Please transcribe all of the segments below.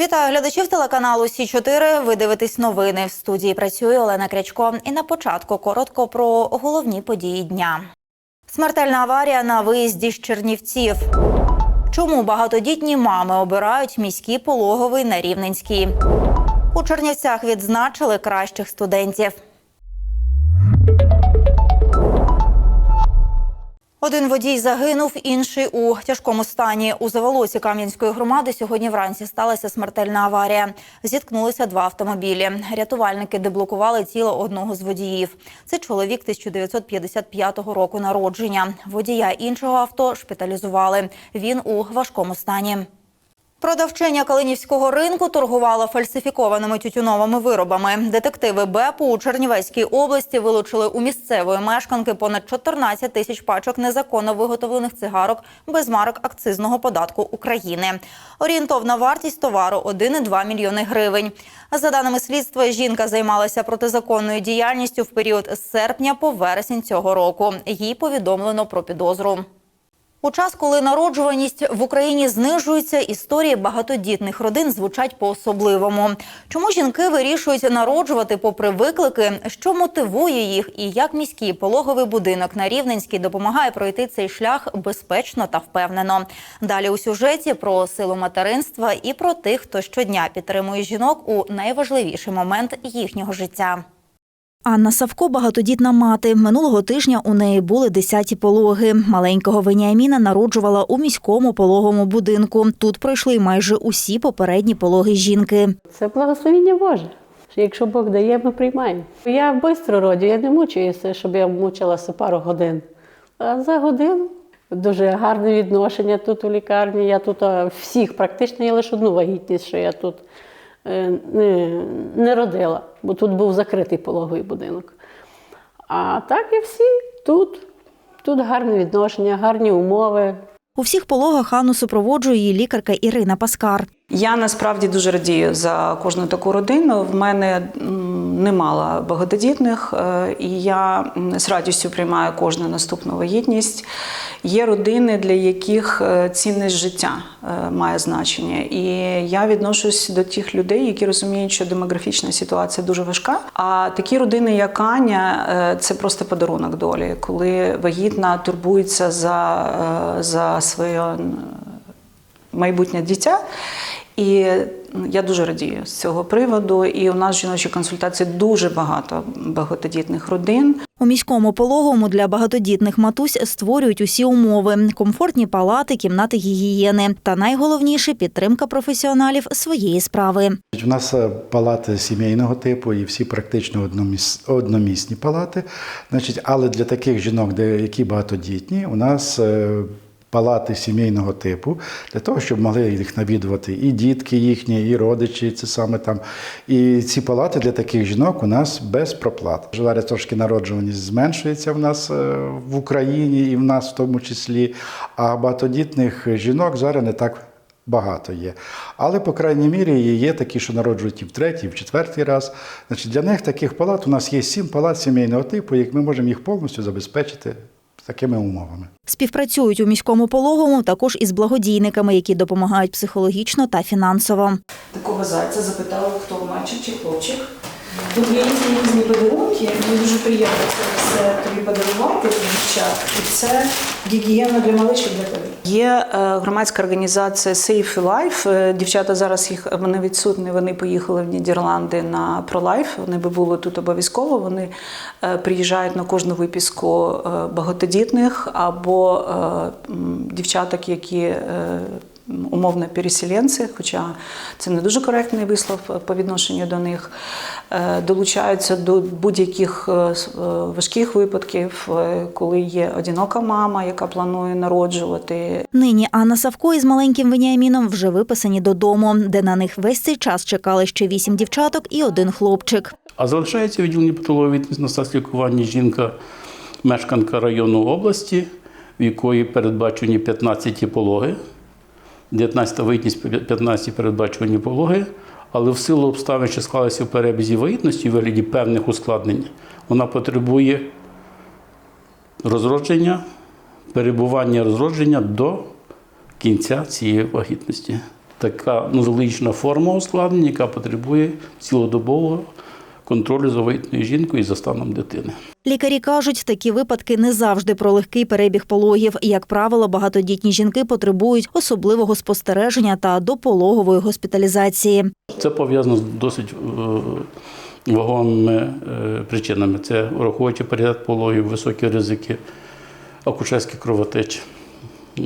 Вітаю глядачів телеканалу Сі 4 Ви дивитесь новини. В студії працює Олена Крячко. І на початку коротко про головні події дня. Смертельна аварія на виїзді з Чернівців. Чому багатодітні мами обирають міський пологовий на Рівненській? У Чернівцях відзначили кращих студентів. Один водій загинув, інший у тяжкому стані. У Заволоці Кам'янської громади сьогодні вранці сталася смертельна аварія. Зіткнулися два автомобілі. Рятувальники деблокували тіло одного з водіїв. Це чоловік 1955 року народження. Водія іншого авто шпиталізували. Він у важкому стані. Продавчиня Калинівського ринку торгувала фальсифікованими тютюновими виробами. Детективи БЕПу у Чернівецькій області вилучили у місцевої мешканки понад 14 тисяч пачок незаконно виготовлених цигарок без марок акцизного податку України. Орієнтовна вартість товару 1,2 мільйони гривень. За даними слідства, жінка займалася протизаконною діяльністю в період з серпня по вересень цього року. Їй повідомлено про підозру. У час, коли народжуваність в Україні знижується, історії багатодітних родин звучать по-особливому. Чому жінки вирішують народжувати попри виклики, що мотивує їх, і як міський пологовий будинок на Рівненській допомагає пройти цей шлях безпечно та впевнено. Далі у сюжеті про силу материнства і про тих, хто щодня підтримує жінок у найважливіший момент їхнього життя. Анна Савко багатодітна мати. Минулого тижня у неї були десяті пологи. Маленького Веніаміна народжувала у міському пологовому будинку. Тут пройшли майже усі попередні пологи жінки. Це благословіння Боже. Якщо Бог дає, ми приймаємо. Я швидко родю, я не мучуюся, щоб я мучилася пару годин. А за годину дуже гарне відношення тут у лікарні. Я тут всіх, практично є лише одну вагітність, що я тут не, не родила, бо тут був закритий пологовий будинок. А так і всі тут. Тут гарні відношення, гарні умови. У всіх пологах Анну супроводжує її лікарка Ірина Паскар. Я насправді дуже радію за кожну таку родину. В мене м, немало багатодітних, е, і я з радістю приймаю кожну наступну вагітність. Є родини, для яких е, цінність життя е, має значення. І я відношусь до тих людей, які розуміють, що демографічна ситуація дуже важка. А такі родини, як Аня, це просто подарунок долі, коли вагітна турбується за, за своє майбутнє дитя. І я дуже радію з цього приводу. І у нас в жіночій консультації дуже багато багатодітних родин. У міському пологовому для багатодітних матусь створюють усі умови: комфортні палати, кімнати гігієни та найголовніше підтримка професіоналів своєї справи. У нас е, палати сімейного типу і всі практично одноміс... одномісні палати. Значить, але для таких жінок, де які багатодітні, у нас е, палати сімейного типу, для того, щоб могли їх навідувати і дітки їхні, і родичі. Це саме там. І ці палати для таких жінок у нас без проплат. Зараз трошки народжуваність зменшується в нас е, в Україні і в нас в тому числі. А багатодітних жінок зараз не так багато є. Але, по крайній мірі, є такі, що народжують і в третій, і в четвертий раз. Значить, для них таких палат у нас є сім палат сімейного типу, як ми можемо їх повністю забезпечити такими умовами. Співпрацюють у міському пологовому також із благодійниками, які допомагають психологічно та фінансово. Такого зайця запитали, хто мальчик чи хлопчик. Тут є різні різні подарунки. Мені дуже приємно це все тобі подарувати дівчат. І це гігієна для маличок для тебе. Є е, громадська організація Safe Life. Е, Дівчата зараз їх вони відсутні. Вони поїхали в Нідерланди на ProLife. Вони би були тут обов'язково. Вони е, приїжджають на кожну випіску багатодітних або дівчаток, які умовно переселенці, хоча це не дуже коректний вислов по відношенню до них, е, долучаються до будь-яких е, е, важких випадків, коли є одинока мама, яка планує народжувати. Нині Анна Савко із маленьким Веніаміном вже виписані додому, де на них весь цей час чекали ще вісім дівчаток і один хлопчик. А залишається відділення патології на стас лікування жінка, мешканка району області, в якої передбачені 15 пологи, 19 вагітність, 15 передбачувані пологи, але в силу обставин, що склалися в перебізі вагітності у вигляді певних ускладнень, вона потребує розродження, перебування розродження до кінця цієї вагітності. така нозологічна форма ускладнення, яка потребує цілодобового контролю за вагітною жінкою і за станом дитини. Лікарі кажуть, такі випадки не завжди про легкий перебіг пологів. Як правило, багатодітні жінки потребують особливого спостереження та допологової госпіталізації. Це пов'язано з досить е, вагомими е, причинами. Це враховуючи період пологів, високі ризики, акушерські кровотечі, е,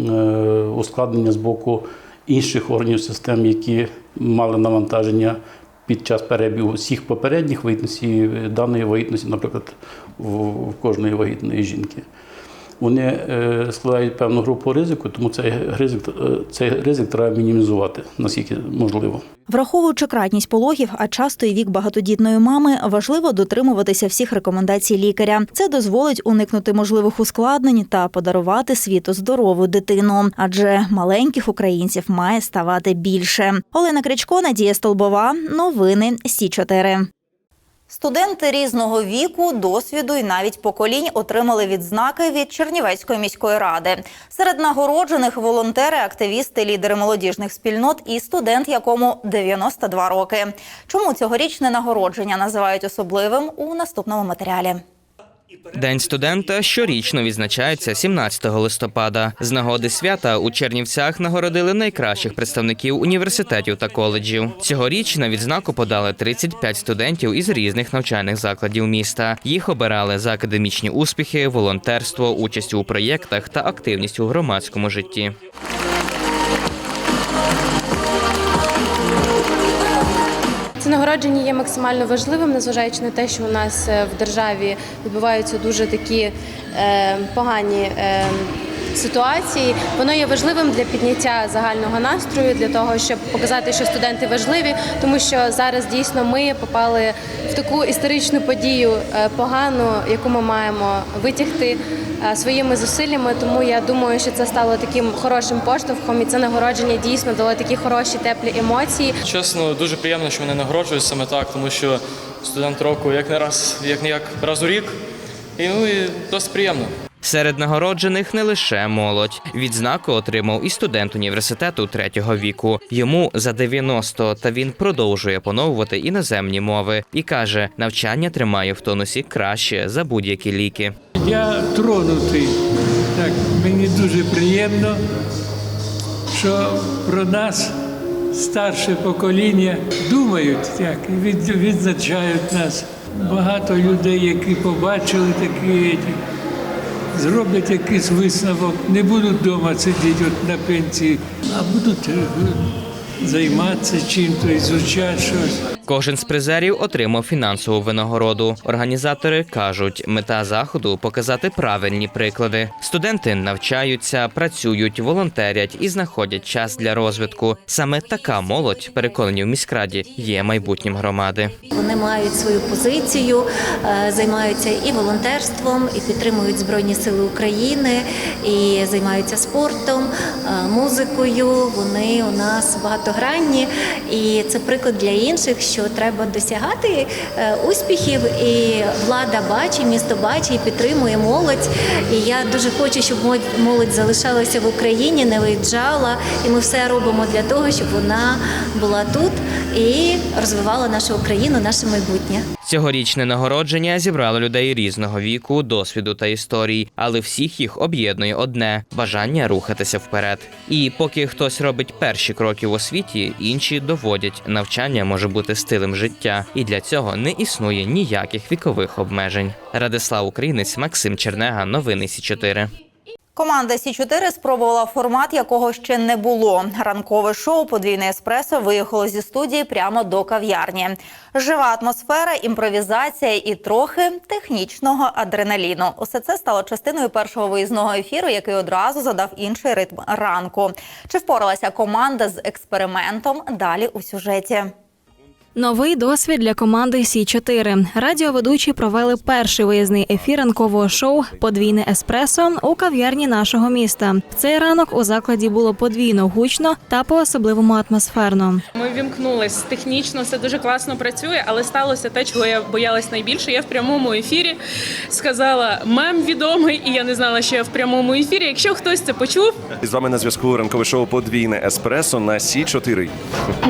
ускладнення з боку інших органів систем, які мали навантаження під час перебігу всіх попередніх вагітностей, даної вагітності, наприклад, в кожної вагітної жінки. Вони е, складають певну групу ризику, тому цей ризик, е, цей ризик треба мінімізувати наскільки можливо. Враховуючи кратність пологів, а часто і вік багатодітної мами, важливо дотримуватися всіх рекомендацій лікаря. Це дозволить уникнути можливих ускладнень та подарувати світу здорову дитину. Адже маленьких українців має ставати більше. Олена Кричко, Надія Столбова. Новини Сі 4 Студенти різного віку, досвіду і навіть поколінь отримали відзнаки від Чернівецької міської ради. Серед нагороджених волонтери, активісти, лідери молодіжних спільнот і студент, якому 92 роки. Чому цьогорічне нагородження називають особливим у наступному матеріалі? День студента щорічно відзначається 17 листопада. З нагоди свята у Чернівцях нагородили найкращих представників університетів та коледжів. Цьогоріч на відзнаку подали 35 студентів із різних навчальних закладів міста. Їх обирали за академічні успіхи, волонтерство, участь у проєктах та активність у громадському житті. Це нагородження є максимально важливим, незважаючи на те, що у нас е, в державі відбуваються дуже такі е, погані е, ситуації. Воно є важливим для підняття загального настрою, для того, щоб показати, що студенти важливі, тому що зараз дійсно ми попали в таку історичну подію е, погану, яку ми маємо витягти е, своїми зусиллями. Тому я думаю, що це стало таким хорошим поштовхом, і це нагородження дійсно дало такі хороші теплі емоції. Чесно, дуже приємно, що вони нагороджують саме так, тому що студент року як не раз, як не як раз у рік. І ну і досить приємно. Серед нагороджених не лише молодь. Відзнаку отримав і студент університету третього віку. Йому за 90, та він продовжує поновувати іноземні мови і каже, навчання тримає в тонусі краще за будь-які ліки. Я тронутий. Так, мені дуже приємно, що про нас старше покоління думають і від- відзначають нас. Багато людей, які побачили такі, зроблять якийсь висновок, не будуть вдома сидіти от на пенсії, а будуть е, займатися чим-то, ізучати щось. Кожен з призерів отримав фінансову винагороду. Організатори кажуть, мета заходу показати правильні приклади. Студенти навчаються, працюють, волонтерять і знаходять час для розвитку. Саме така молодь, переконані в міськраді, є майбутнім громади. Вони мають свою позицію, е, займаються і волонтерством, і підтримують Збройні Сили України, і займаються спортом, е, музикою. Вони у нас багатогранні, і це приклад для інших, що треба досягати е, успіхів. І влада бачить, місто бачить, підтримує молодь. І я дуже хочу, щоб молодь залишалася в Україні, не виїжджала. І ми все робимо для того, щоб вона була тут і розвивала нашу Україну, наше майбутнє. Цьогорічне нагородження зібрало людей різного віку, досвіду та історій, але всіх їх об'єднує одне бажання рухатися вперед. І поки хтось робить перші кроки в освіті, інші доводять, навчання може бути стилем життя, і для цього не існує ніяких вікових обмежень. Радислав Українець, Максим Чернега, новини Сі 4 Команда Сі 4 спробувала формат, якого ще не було. Ранкове шоу Подвійне еспресо виїхало зі студії прямо до кав'ярні. Жива атмосфера, імпровізація і трохи технічного адреналіну. Усе це стало частиною першого виїзного ефіру, який одразу задав інший ритм ранку. Чи впоралася команда з експериментом? Далі у сюжеті. Новий досвід для команди Сі 4 Радіоведучі провели перший виїзний ефір ранкового шоу Подвійне еспресо у кав'ярні нашого міста. В цей ранок у закладі було подвійно гучно та по особливому атмосферно. Ми вімкнулись технічно, все дуже класно працює, але сталося те, чого я боялась найбільше. Я в прямому ефірі сказала мем відомий, і я не знала, що я в прямому ефірі. Якщо хтось це почув, З вами на зв'язку ранкове шоу Подвійне еспресо на Сі 4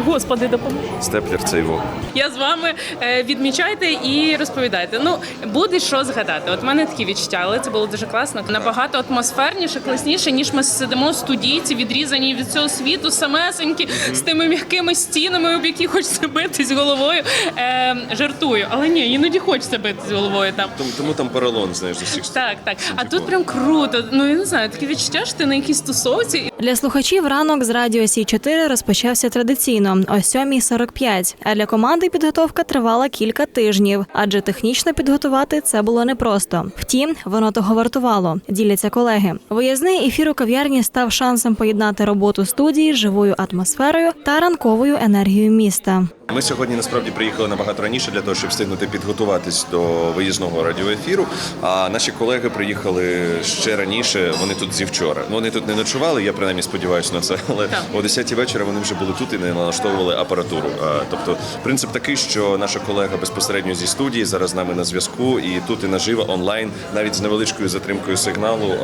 господи, допоможе. Степлер цей во. Я з вами е, відмічайте і розповідайте. Ну буде що згадати. От в мене такі відчуття, але це було дуже класно. Набагато атмосферніше, класніше, ніж ми сидимо студійці, відрізані від цього світу, самесенькі з тими м'якими стінами, об які хочеться битись головою. Е, жартую, але ні, іноді хочеться битись головою там. Тому, тому там поролон, знаєш, усіх Так, так. А тут прям круто. Ну я не знаю, таке відчуття, що ти на якійсь тусовці. Для слухачів ранок з радіо Сі 4 розпочався традиційно о 7.45, а для команди підготовка тривала кілька тижнів, адже технічно підготувати це було непросто. Втім, воно того вартувало. Діляться колеги. Виїзний ефір у кав'ярні став шансом поєднати роботу студії з живою атмосферою та ранковою енергією міста. Ми сьогодні насправді приїхали набагато раніше для того, щоб встигнути підготуватись до виїзного радіоефіру. А наші колеги приїхали ще раніше. Вони тут зі вчора. Ну вони тут не ночували. Я принаймні сподіваюся на це. Але о 10 вечора вони вже були тут і не налаштовували апаратуру. Тобто, принцип такий, що наша колега безпосередньо зі студії зараз з нами на зв'язку, і тут і наживо онлайн, навіть з невеличкою затримкою сигналу,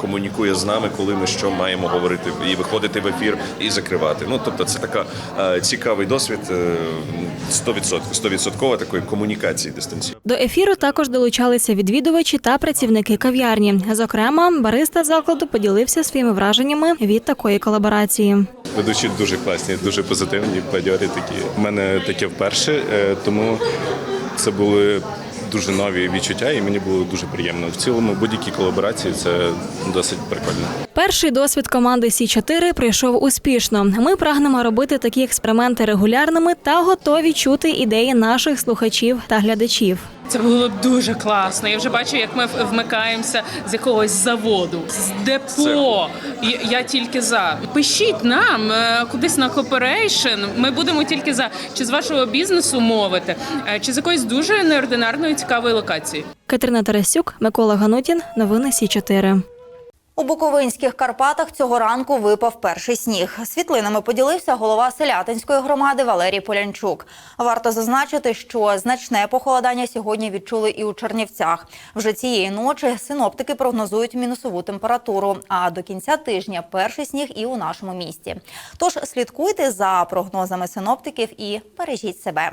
комунікує з нами, коли ми що маємо говорити і виходити в ефір і закривати. Ну тобто, це така е, цікавий досвід. Е, 100%, 100% такої комунікації дистанційно. До ефіру також долучалися відвідувачі та працівники кав'ярні. Зокрема, бариста закладу поділився своїми враженнями від такої колаборації. Ведучі дуже класні, дуже позитивні, бадьорі такі. У мене таке вперше, е, тому це були дуже нові відчуття, і мені було дуже приємно. В цілому будь-які колаборації це досить прикольно. Перший досвід команди Сі 4 прийшов успішно. Ми прагнемо робити такі експерименти регулярними та готові чути ідеї наших слухачів та глядачів. Це було б дуже класно. Я вже бачу, як ми вмикаємося з якогось заводу, з депо. Я, тільки за. Пишіть нам е, кудись на кооперейшн. Ми будемо тільки за. Чи з вашого бізнесу мовити, е, чи з якоїсь дуже неординарної цікавої локації. Катерина Тарасюк, Микола Ганутін. Новини Сі 4 У Буковинських Карпатах цього ранку випав перший сніг. Світлинами поділився голова селятинської громади Валерій Полянчук. Варто зазначити, що значне похолодання сьогодні відчули і у Чернівцях. Вже цієї ночі синоптики прогнозують мінусову температуру. А до кінця тижня перший сніг і у нашому місті. Тож слідкуйте за прогнозами синоптиків і бережіть себе.